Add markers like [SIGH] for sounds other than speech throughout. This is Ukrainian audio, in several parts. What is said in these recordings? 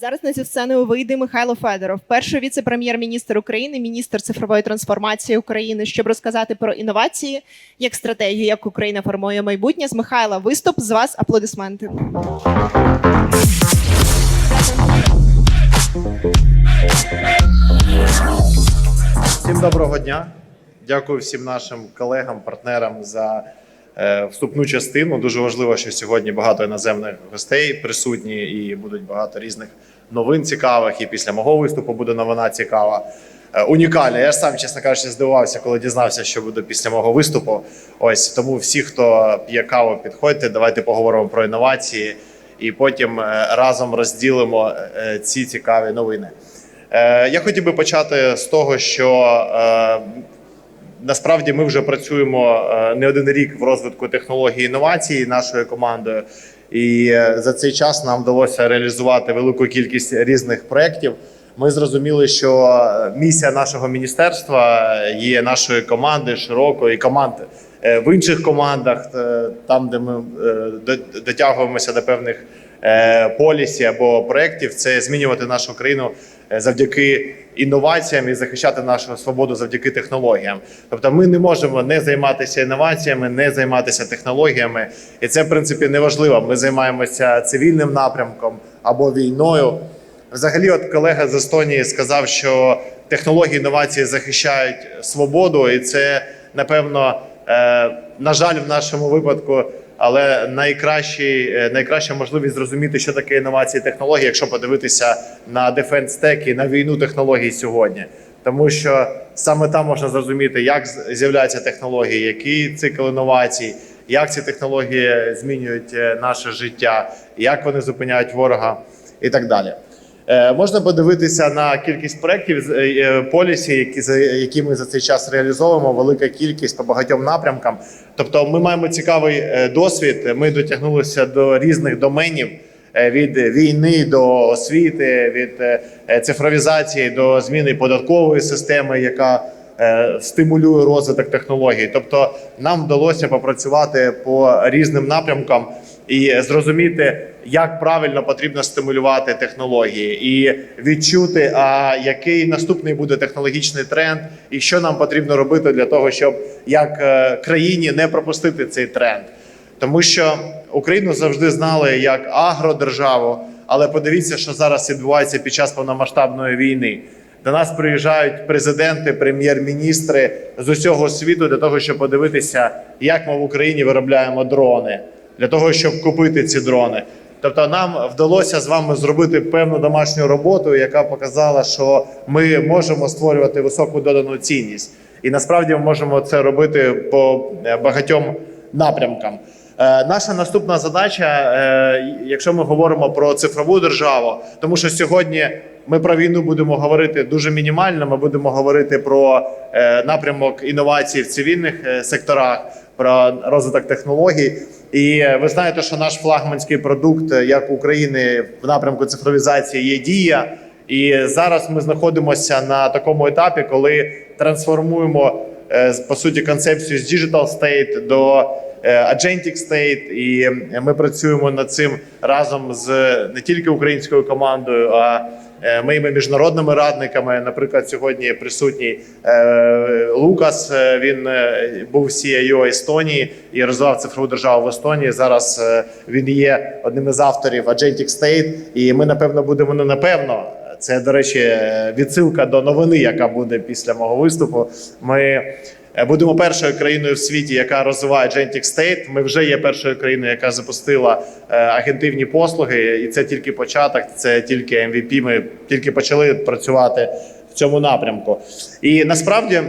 Зараз на цю сцену вийде Михайло Федоров, перший віце-прем'єр-міністр України, міністр цифрової трансформації України, щоб розказати про інновації як стратегію, як Україна формує майбутнє. З Михайла виступ з вас аплодисменти. Всім доброго дня. Дякую всім нашим колегам, партнерам за вступну частину. Дуже важливо, що сьогодні багато іноземних гостей присутні і будуть багато різних новин цікавих. І після мого виступу буде новина цікава. Е, Унікальна. Я ж сам, чесно кажучи, здивувався, коли дізнався, що буде після мого виступу. Ось тому всі, хто п'є каву, підходьте. Давайте поговоримо про інновації і потім е, разом розділимо е, ці цікаві новини. Е, Я хотів би почати з того, що е, насправді ми вже працюємо е, не один рік в розвитку технологій і інновацій нашою командою, і е, за цей час нам вдалося реалізувати велику кількість різних проєктів. Ми зрозуміли, що е, місія нашого міністерства є нашої команди широкої команд в інших командах, там, де ми дотягуємося до певних е, полісі або проєктів, це змінювати нашу країну завдяки інноваціям і захищати нашу свободу завдяки технологіям. Тобто, ми не можемо не займатися інноваціями, не займатися технологіями, і це в принципі не важливо. Ми займаємося цивільним напрямком або війною. Взагалі, от колега з Естонії сказав, що технології інновації захищають свободу, і це напевно, е, на жаль, в нашому випадку. Але найкращий, е, найкраща можливість зрозуміти, що таке інновації технології, якщо подивитися на Defense Tech і на війну технологій сьогодні. Тому що саме там можна зрозуміти, як з'являються технології, який цикл інновацій, як ці технології змінюють е, наше життя, як вони зупиняють ворога і так далі. Е, Можна подивитися на кількість проєктів з- е, полісі, які які ми за цей час реалізовуємо. Велика кількість по багатьом напрямкам. Тобто, ми маємо цікавий е, досвід. Ми дотягнулися до різних доменів е, від війни до освіти, від е, цифровізації до зміни податкової системи, яка е, стимулює розвиток технологій. Тобто, нам вдалося попрацювати по різним напрямкам і зрозуміти, як правильно потрібно стимулювати технології, і відчути, а який наступний буде технологічний тренд, і що нам потрібно робити для того, щоб як е, країні не пропустити цей тренд. Тому що Україну завжди знали як агродержаву, але подивіться, що зараз відбувається під час повномасштабної війни. До нас приїжджають президенти, прем'єр-міністри з усього світу для того, щоб подивитися, як ми в Україні виробляємо дрони, для того, щоб купити ці дрони. Тобто, нам вдалося з вами зробити певну домашню роботу, яка показала, що ми можемо створювати високу додану цінність, і насправді ми можемо це робити по е, багатьом напрямкам. Е, Наша наступна задача, е, якщо ми говоримо про цифрову державу, тому що сьогодні ми про війну будемо говорити дуже мінімально. Ми будемо говорити про напрямок інновацій в цивільних секторах, про розвиток технологій. І е, ви знаєте, що наш флагманський продукт е, як України в напрямку цифровізації є дія. І зараз ми знаходимося на такому етапі, коли трансформуємо е, по суті концепцію з Digital State до Agentic State, і ми працюємо над цим разом з не тільки українською командою, а моїми міжнародними радниками. Наприклад, сьогодні присутній е, Лукас. е, Він е, був CEO Естонії і розвивав цифрову державу в Естонії. Зараз е, він є одним із авторів Agentic State, і ми напевно будемо не напевно. Це, до речі, е, відсилка до новини, яка буде після мого виступу. Ми е, будемо першою країною в світі, яка розвиває Agentic State. Ми вже є першою країною, яка запустила е, агентивні послуги, і це тільки початок, це тільки MVP. Ми тільки почали працювати в цьому напрямку. І насправді.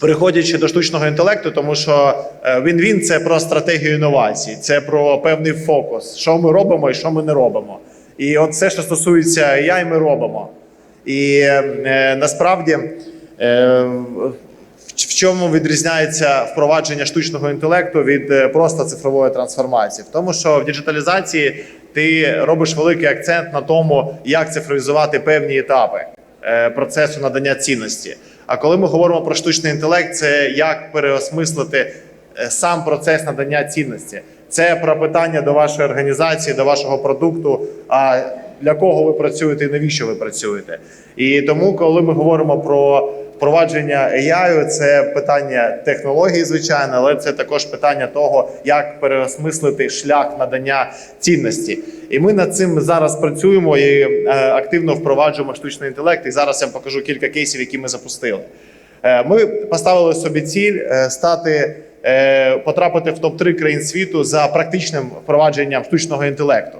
Переходячи до штучного інтелекту, тому що е, він-він це про стратегію інновацій, це про певний фокус, що ми робимо і що ми не робимо. І от все, що стосується AI, ми робимо. І е, насправді е, в чому відрізняється впровадження штучного інтелекту від е, просто цифрової трансформації? В тому, що в діджиталізації ти робиш великий акцент на тому, як цифровізувати певні етапи е, процесу надання цінності. А коли ми говоримо про штучний інтелект, це як переосмислити е, сам процес надання цінності. Це про питання до вашої організації, до вашого продукту. А для кого ви працюєте і навіщо ви працюєте. І тому, коли ми говоримо про впровадження AI, це питання технології, звичайно, але це також питання того, як переосмислити шлях надання цінності. І ми над цим зараз працюємо і е, активно впроваджуємо штучний інтелект. І зараз я вам покажу кілька кейсів, які ми запустили. Е, Ми поставили собі ціль е, стати потрапити в топ 3 країн світу за практичним впровадженням штучного інтелекту.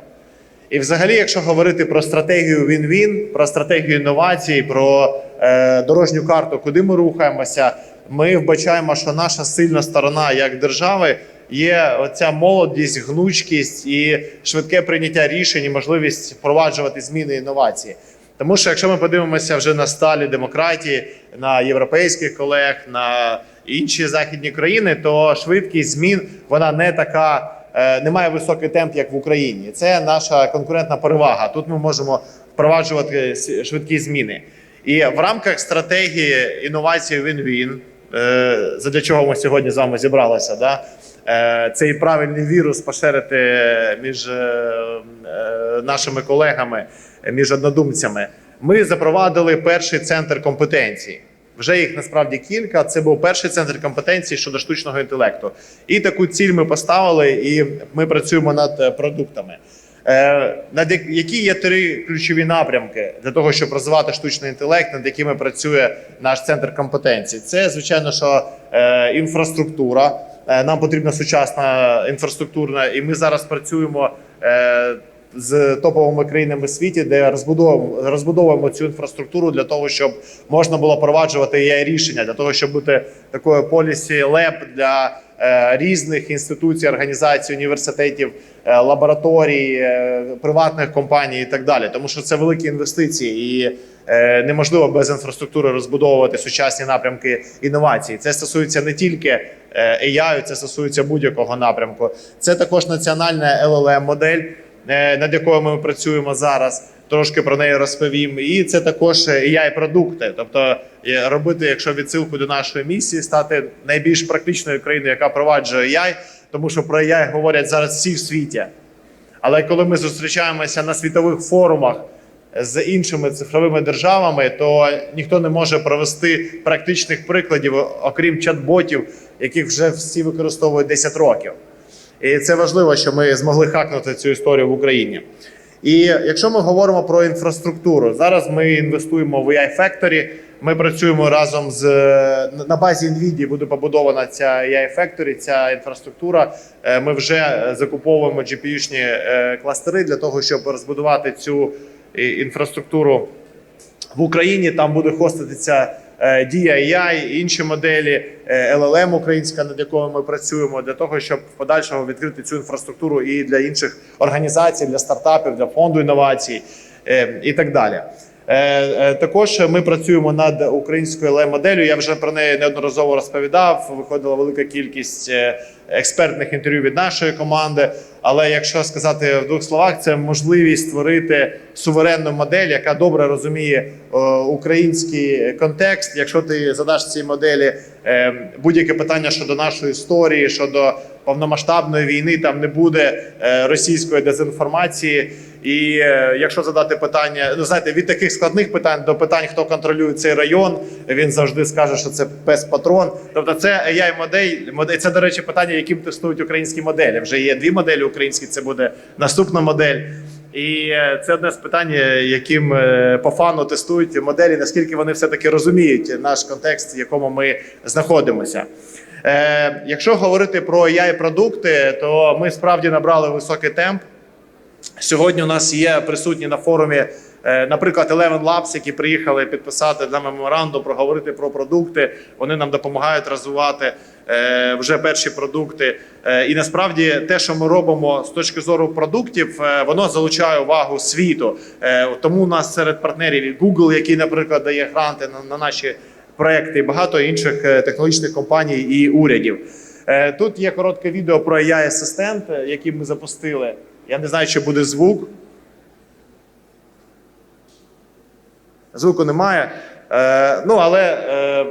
І, взагалі, якщо говорити про стратегію він-він, про стратегію інновацій, про е, дорожню карту, куди ми рухаємося, ми вбачаємо, що наша сильна сторона як держави є оця молодість, гнучкість і швидке прийняття рішень, і можливість впроваджувати зміни інновації. Тому що якщо ми подивимося вже на сталі демократії, на європейських колег, на інші західні країни, то швидкість змін вона не така, е, не має високий темп, як в Україні. Це наша конкурентна перевага. Тут ми можемо впроваджувати швидкі зміни. І в рамках стратегії інновації він-він, е, задля чого ми сьогодні з вами зібралися, да? е, цей правильний вірус поширити між нашими колегами, між однодумцями. Ми запровадили перший центр компетенцій. Вже їх насправді кілька. Це був перший центр компетенцій щодо штучного інтелекту. І таку ціль ми поставили, і ми працюємо над е, продуктами. Е, над які є три ключові напрямки для того, щоб розвивати штучний інтелект, над якими працює наш центр компетенцій. Це звичайно, що е, інфраструктура. Е, нам потрібна сучасна інфраструктурна, і ми зараз працюємо. Е, з топовими країнами світі, де розбудовуємо, розбудовуємо цю інфраструктуру для того, щоб можна було впроваджувати ai рішення, для того, щоб бути такою полісі леб для е, різних інституцій, організацій, університетів, е, лабораторій, е, приватних компаній і так далі. Тому що це великі інвестиції і е, неможливо без інфраструктури розбудовувати сучасні напрямки інновацій. Це стосується не тільки е, AI, це стосується будь-якого напрямку. Це також національна LLM модель е, над якою ми працюємо зараз. Трошки про неї розповім. І це також ai продукти тобто е, робити, якщо відсилку до нашої місії, стати найбільш практичною країною, яка впроваджує AI, тому що про AI говорять зараз всі в світі. Але коли ми зустрічаємося на світових форумах з іншими цифровими державами, то ніхто не може провести практичних прикладів, окрім чат-ботів, яких вже всі використовують 10 років. І це важливо, що ми змогли хакнути цю історію в Україні. І якщо ми говоримо про інфраструктуру, зараз ми інвестуємо в AI Factory. Ми працюємо разом з на базі NVIDIA буде побудована ця AI Factory, ця інфраструктура. Е, Ми вже закуповуємо GPU-шні е, кластери для того, щоб розбудувати цю е, інфраструктуру в Україні. Там буде хоститися е, Дія інші моделі, е, LLM українська, над якою ми працюємо, для того, щоб в подальшому відкрити цю інфраструктуру і для інших організацій, для стартапів, для фонду інновацій е, і так далі. Е, е, Також ми працюємо над українською LLM моделлю. Я вже про неї неодноразово розповідав. Виходила велика кількість е, експертних інтерв'ю від нашої команди. Але якщо сказати в двох словах, це можливість створити суверенну модель, яка добре розуміє український контекст. Якщо ти задаш цій моделі будь-яке питання щодо нашої історії, щодо повномасштабної війни, там не буде російської дезінформації. І е, якщо задати питання, ну знаєте, від таких складних питань до питань, хто контролює цей район, він завжди скаже, що це пес патрон. Тобто, це ai модель модель. Це до речі, питання, яким тестують українські моделі. Вже є дві моделі українські. Це буде наступна модель. І е, це одне з питань, е, яким по фану тестують моделі, наскільки вони все таки розуміють наш контекст, в якому ми знаходимося. Е, якщо говорити про ai продукти, то ми справді набрали високий темп. Сьогодні у нас є присутні на форумі, е, наприклад, Eleven Labs, які приїхали підписати на меморандум, проговорити про продукти. Вони нам допомагають розвивати е, вже перші продукти. Е, І насправді те, що ми робимо з точки зору продуктів, воно залучає увагу світу. Тому у нас серед партнерів і Google, який, наприклад, дає гранти на, на наші проекти, і багато інших технологічних компаній і урядів. Тут є коротке відео про ai асистент який ми запустили. Я не знаю, чи буде звук. Звуку немає. Е, ну, але е,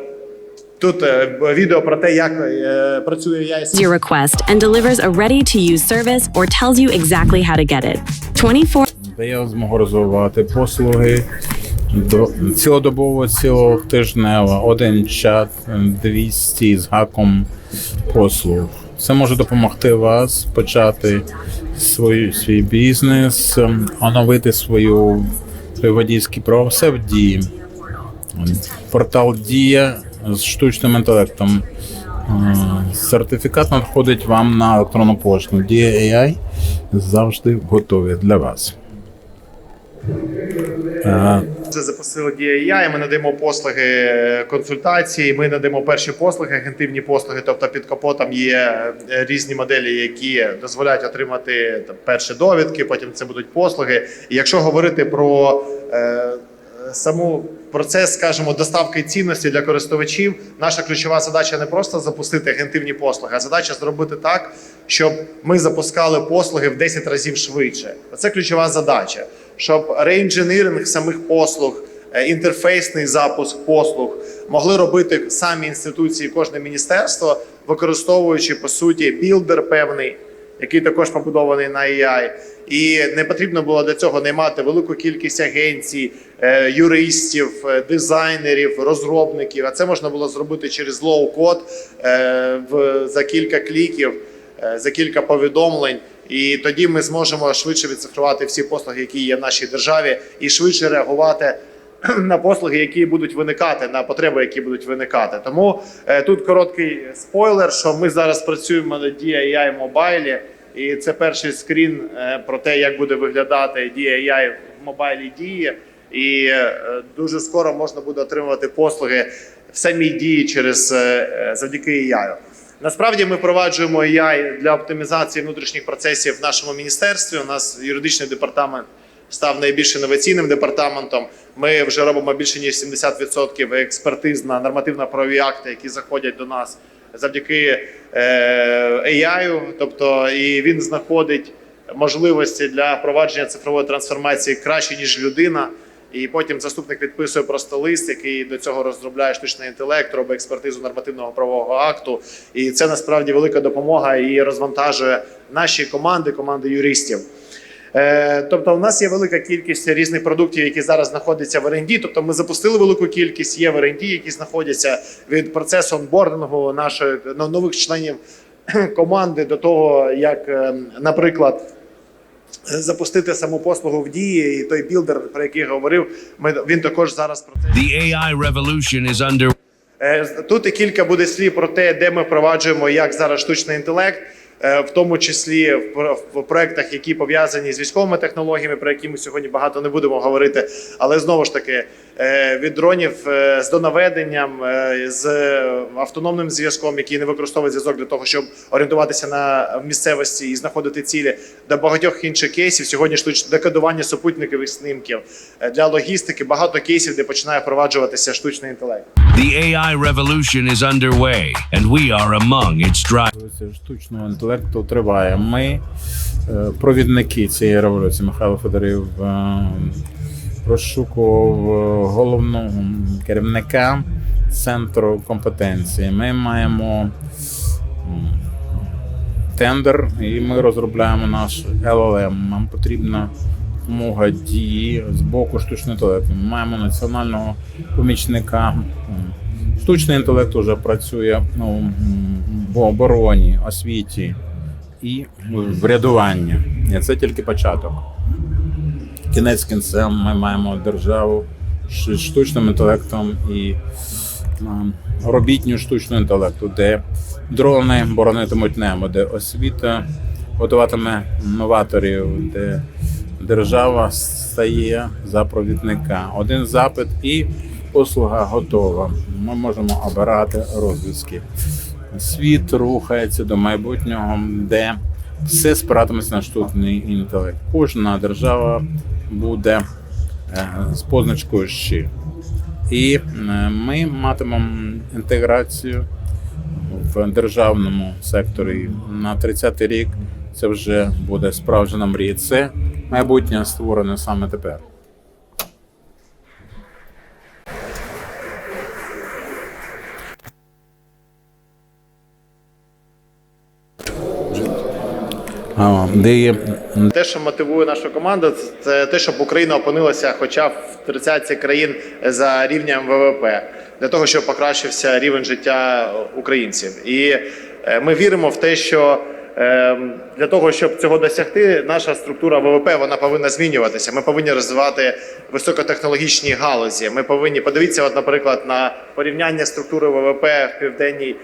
тут е, відео про те, як е, працює асистент your request and delivers a ready to use service or tells you exactly how to get it. 24 дає змогу розвивати послуги до цілодобово, цілотижнево, один чат, 200 з гаком послуг. Це може допомогти вас почати свій, свій бізнес, ем, оновити свою, свої водійські права. Все в дії. Портал Дія з штучним інтелектом. Е, Сертифікат надходить вам на електронну пошту. Дія AI завжди готові для вас. Це запустили DIA, і ми надаємо послуги е, консультації. Ми надаємо перші послуги, агентивні послуги. Тобто під капотом є е, різні моделі, які дозволяють отримати там, перші довідки. Потім це будуть послуги. І якщо говорити про е, саму процес, скажімо, доставки цінності для користувачів, наша ключова задача не просто запустити агентивні послуги, а задача зробити так, щоб ми запускали послуги в 10 разів швидше. Це ключова задача, щоб реінженіринг самих послуг, е, інтерфейсний запуск послуг могли робити самі інституції, кожне міністерство, використовуючи по суті білдер певний, який також побудований на AI. І не потрібно було для цього наймати велику кількість агенцій, е, юристів, е, дизайнерів, розробників. А це можна було зробити через лоу-код за кілька кліків, за кілька повідомлень. І тоді ми зможемо швидше відцифрувати всі послуги, які є в нашій державі, і швидше реагувати [CLEARS THROAT] на послуги, які будуть виникати, на потреби, які будуть виникати. Тому е, тут короткий спойлер, що ми зараз працюємо на DIY мобайлі, і це перший скрін е, про те, як буде виглядати DIY в мобайлі дії. І е, дуже скоро можна буде отримувати послуги в самій дії через е, е, завдяки AI. Насправді ми впроваджуємо AI для оптимізації внутрішніх процесів в нашому міністерстві. У нас юридичний департамент став найбільш інноваційним департаментом. Ми вже робимо більше ніж 70% експертиз на нормативно-правові акти, які заходять до нас завдяки е, AI. Тобто, і він знаходить можливості для впровадження цифрової трансформації краще ніж людина. І потім заступник підписує просто лист, який до цього розробляє штучний інтелект, робить експертизу нормативного правового акту. І це насправді велика допомога і розвантажує наші команди, команди юристів. Е, Тобто, у нас є велика кількість різних продуктів, які зараз знаходяться в R&D. Тобто, ми запустили велику кількість, є в R&D, які знаходяться від процесу онбордингу наших ну, нових членів [CLEARS THROAT] команди до того, як, е, наприклад, запустити саму послугу в дії, і той білдер, про який я говорив, ми він також зараз про це. The AI revolution is under Е, Тут і кілька буде слів про те, де ми впроваджуємо як зараз штучний інтелект, в тому числі в про- проектах, які пов'язані з військовими технологіями, про які ми сьогодні багато не будемо говорити. Але знову ж таки, е, від дронів е, з донаведенням, е, з автономним зв'язком, який не використовує зв'язок для того, щоб орієнтуватися на місцевості і знаходити цілі, до багатьох інших кейсів. Сьогодні штучне декодування супутникових снимків е, для логістики. Багато кейсів, де починає впроваджуватися штучний інтелект. the AI revolution is underway, and we are among its drivers. Штучного інтелекту триває. Ми е, провідники цієї революції. Михайло Федорів е, розшукував е, головного керівника центру компетенції. Ми маємо тендер, і ми розробляємо наш LLM. Нам потрібна допомога дії з боку штучного інтелекту. Ми маємо національного помічника. Штучний інтелект вже працює ну, в обороні, освіті і врядуванні. І це тільки початок. Кінець кінцем ми маємо державу з штучним інтелектом і робітню штучного інтелекту, де дрони боронитимуть небо, де освіта готуватиме новаторів, де держава стає за провідника. Один запит і послуга готова. Ми можемо обирати розв'язки. Світ рухається до майбутнього, де все спиратиметься на штучний інтелект. Кожна держава буде е, з позначкою «щі». І е, ми матимемо інтеграцію в державному секторі на 30-й рік. Це вже буде справжня мрія. Це майбутнє створене саме тепер. Де є Те, що мотивує нашу команду, це те, щоб Україна опинилася хоча в 30 країн за рівнем ВВП, для того, щоб покращився рівень життя українців. І е, ми віримо в те, що е, для того, щоб цього досягти, наша структура ВВП вона повинна змінюватися. Ми повинні розвивати високотехнологічні галузі. Ми повинні подивитися, от, наприклад, на порівняння структури ВВП в південній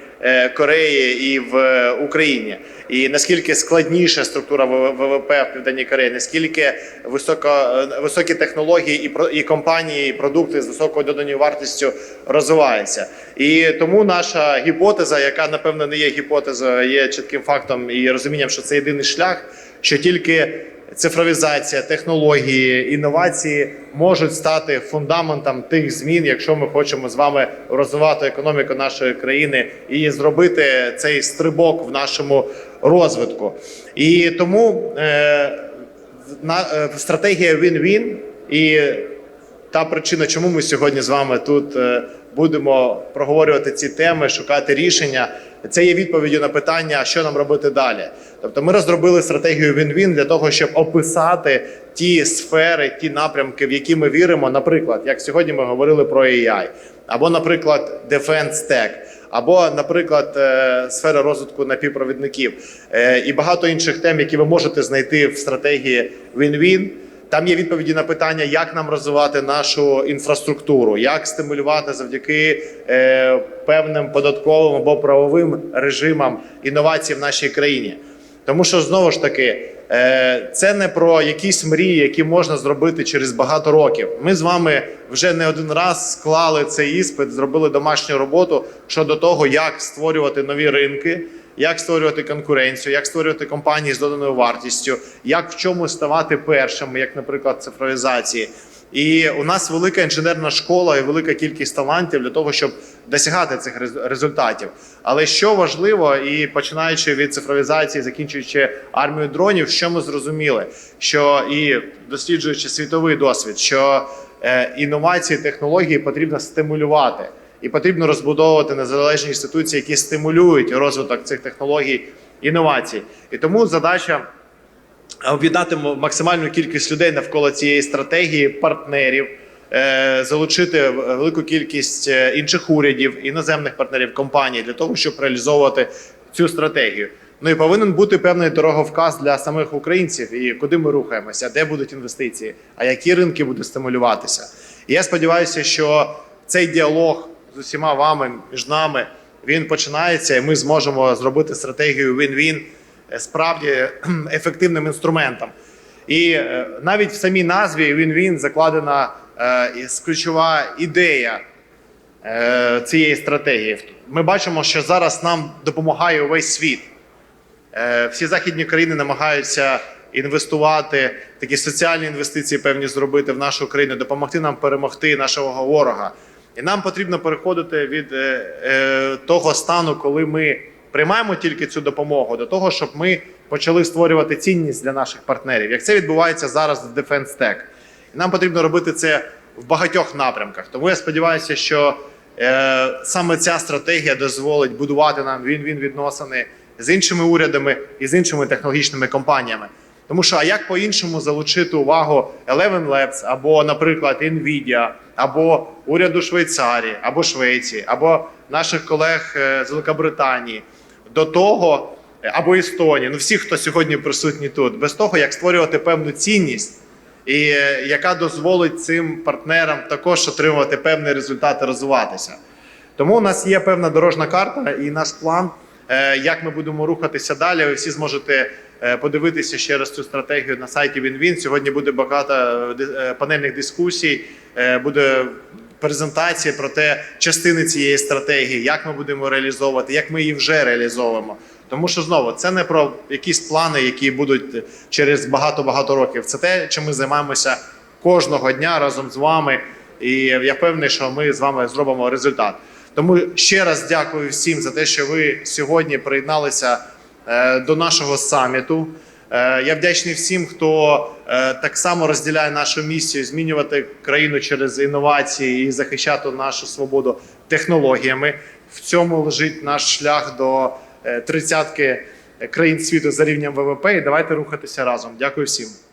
Кореї і в е, Україні. І наскільки складніша структура ВВП в південній Кореї, наскільки високо, е, високі технології і про- і компанії, і продукти з високою доданою вартістю розвиваються. І тому наша гіпотеза, яка напевно не є гіпотезою, є чітким фактом і розумінням, що це єдиний шлях, що тільки цифровізація, технології, інновації можуть стати фундаментом тих змін, якщо ми хочемо з вами розвивати економіку нашої країни і зробити цей стрибок в нашому розвитку. І тому е, на, е, стратегія Win-Win і та причина, чому ми сьогодні з вами тут е, будемо проговорювати ці теми, шукати рішення. Це є відповіддю на питання, що нам робити далі. Тобто, ми розробили стратегію Win-Win для того, щоб описати ті сфери, ті напрямки, в які ми віримо. Наприклад, як сьогодні ми говорили про AI, або, наприклад, Defense Tech, або, наприклад, е, сфера розвитку напівпровідників е, і багато інших тем, які ви можете знайти в стратегії Win-Win. Там є відповіді на питання, як нам розвивати нашу інфраструктуру, як стимулювати завдяки е, певним податковим або правовим режимам інновацій в нашій країні. Тому що знову ж таки, е, це не про якісь мрії, які можна зробити через багато років. Ми з вами вже не один раз склали цей іспит, зробили домашню роботу щодо того, як створювати нові ринки, як створювати конкуренцію, як створювати компанії з доданою вартістю, як в чому ставати першими, як, наприклад, цифровізації. І у нас велика інженерна школа і велика кількість талантів для того, щоб досягати цих результатів. Але що важливо, і починаючи від цифровізації, закінчуючи армію дронів, що ми зрозуміли, що і досліджуючи світовий досвід, що е, інновації, технології потрібно стимулювати. І потрібно розбудовувати незалежні інституції, які стимулюють розвиток цих технологій інновацій. І тому задача об'єднати максимальну кількість людей навколо цієї стратегії, партнерів, е, залучити велику кількість е, інших урядів, іноземних партнерів, компаній для того, щоб реалізовувати цю стратегію. Ну і повинен бути певний дороговказ для самих українців, і куди ми рухаємося, де будуть інвестиції, а які ринки будуть стимулюватися. І я сподіваюся, що цей діалог з усіма вами між нами він починається, і ми зможемо зробити стратегію Win-Win е, справді ефективним інструментом. І е, навіть в самій назві Win-Win закладена е, ключова ідея е, цієї стратегії. Ми бачимо, що зараз нам допомагає увесь світ. Е, Всі західні країни намагаються інвестувати, такі соціальні інвестиції певні зробити в нашу країну, допомогти нам перемогти нашого ворога. І нам потрібно переходити від е, е, того стану, коли ми приймаємо тільки цю допомогу, до того, щоб ми почали створювати цінність для наших партнерів. Як це відбувається зараз в Defense Tech. І нам потрібно робити це в багатьох напрямках. Тому я сподіваюся, що е, саме ця стратегія дозволить будувати нам він-він відносини з іншими урядами і з іншими технологічними компаніями. Тому що а як по-іншому залучити увагу Eleven Labs або, наприклад, Nvidia, або уряду Швейцарії, або Швеції, або наших колег е, з Великобританії до того, або Естонії, ну всі, хто сьогодні присутні тут, без того, як створювати певну цінність, і е, яка дозволить цим партнерам також отримувати певні результати, розвиватися. Тому у нас є певна дорожна карта і наш план, е, як ми будемо рухатися далі. Ви всі зможете е, подивитися ще раз цю стратегію на сайті WinWin. Сьогодні буде багато панельних дискусій, буде презентація про те, частини цієї стратегії, як ми будемо реалізовувати, як ми її вже реалізовуємо. Тому що знову це не про якісь плани, які будуть через багато-багато років. Це те, чим ми займаємося кожного дня разом з вами. І я впевнений, що ми з вами зробимо результат. Тому ще раз дякую всім за те, що ви сьогодні приєдналися е, до нашого саміту. Е, Я вдячний всім, хто е, так само розділяє нашу місію змінювати країну через інновації і захищати нашу свободу технологіями. В цьому лежить наш шлях до е, тридцятки країн світу за рівнем ВВП. І давайте рухатися разом. Дякую всім.